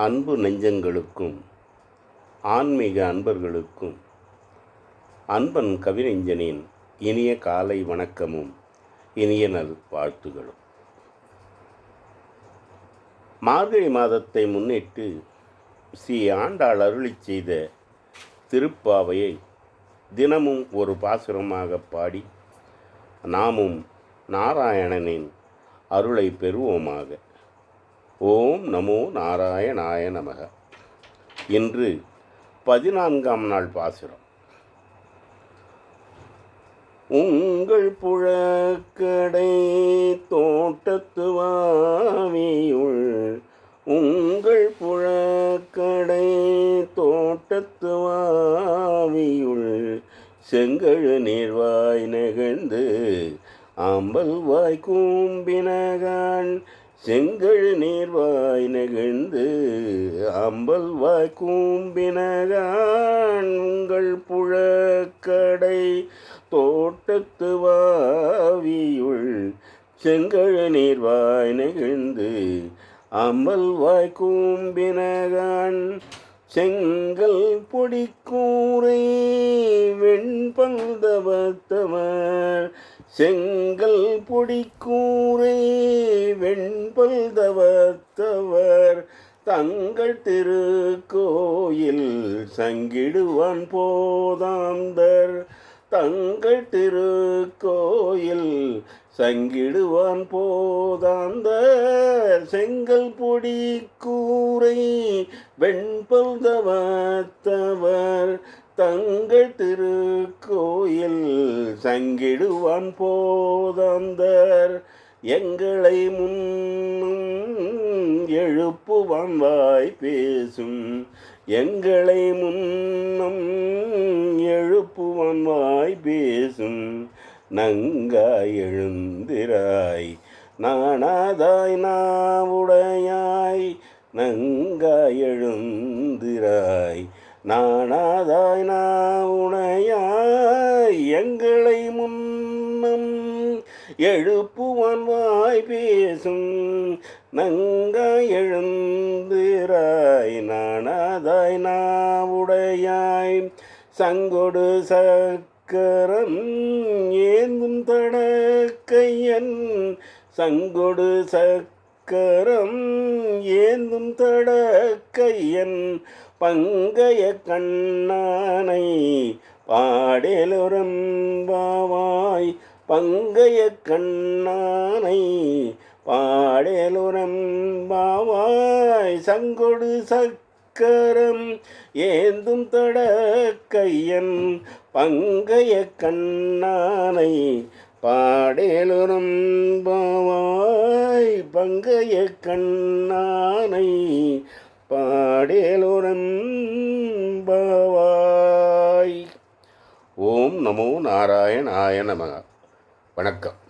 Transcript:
அன்பு நெஞ்சங்களுக்கும் ஆன்மீக அன்பர்களுக்கும் அன்பன் கவிநெஞ்சனின் இனிய காலை வணக்கமும் இனிய நல் வாழ்த்துகளும். மார்கழி மாதத்தை முன்னிட்டு ஸ்ரீ ஆண்டாள் அருளி செய்த திருப்பாவையை தினமும் ஒரு பாசுரமாக பாடி நாமும் நாராயணனின் அருளை பெறுவோமாக. ஓம் நமோ நாராயணாய நமக. இன்று பதினான்காம் நாள் பாசுரம். உங்கள் புழக்கடை தோட்டத்து வாவியுள் உங்கள் புழக்கடை தோட்டத்து வாவியுள் செங்கழு நீர்வாய் நெகிழ்ந்து ஆம்பல் வாய் கூம்பினகான் செங்கழு நீர்வாய் நெகிழ்ந்து அம்பல் வாய் கூம்பினகான் உங்கள் புழக்கடை தோட்டத்து வாவியுள் செங்கழு நீர்வாய் நெகிழ்ந்து அம்பல் வாய் கூம்பினகான் செங்கல் பொடிக்கூரை வெண்பல்தவத்தவர் செங்கல் பொடிக்கூரை வெண்பல்தவத்தவர் தங்கள் திருக்கோயில் சங்கிடுவான் போதாந்தர். தங்கள் திருக்கோயில் சங்கிடுவான் போதாந்த செங்கல் பொடி கூரை வெண்பல் தவத்தவர் தங்கள் திருக்கோயில் சங்கிடுவான் போதந்தர். எங்களை முன்னும் எழுப்புவான் வாய் பேசும். எங்களை முன்னம் எழுப்புவான் வாய் பேசும். நங்காய் எழுந்திராய் நாணாதாய் நாவுடையாய். நங்காய் எழுந்திராய் நானாதாய் நாவுடையாய் எங்களை முன்னம் எழுப்புவான் வாய் பேசும் நங்காய் எழுந்திராய். நானாதாய் நாவுடையாய் சங்கொடு சக்கரம் ஏந்தும் தடக்கையன். சங்கொடு கரம் ஏந்தும் தடக்கையன் பங்கைய கண்ணானை பாடலுரம்பாவாய் பங்கைய கண்ணானை பாடலுரம்பாவாய் சங்கொடு சக்கரம் ஏந்தும் தடக்கையன் பங்கைய கண்ணானை பாடலுரம்பா பங்கைய கண்ணானை பாடேலுரம்பாவாய் ஓம் நமோ நாராயணாய நமக. வணக்கம்.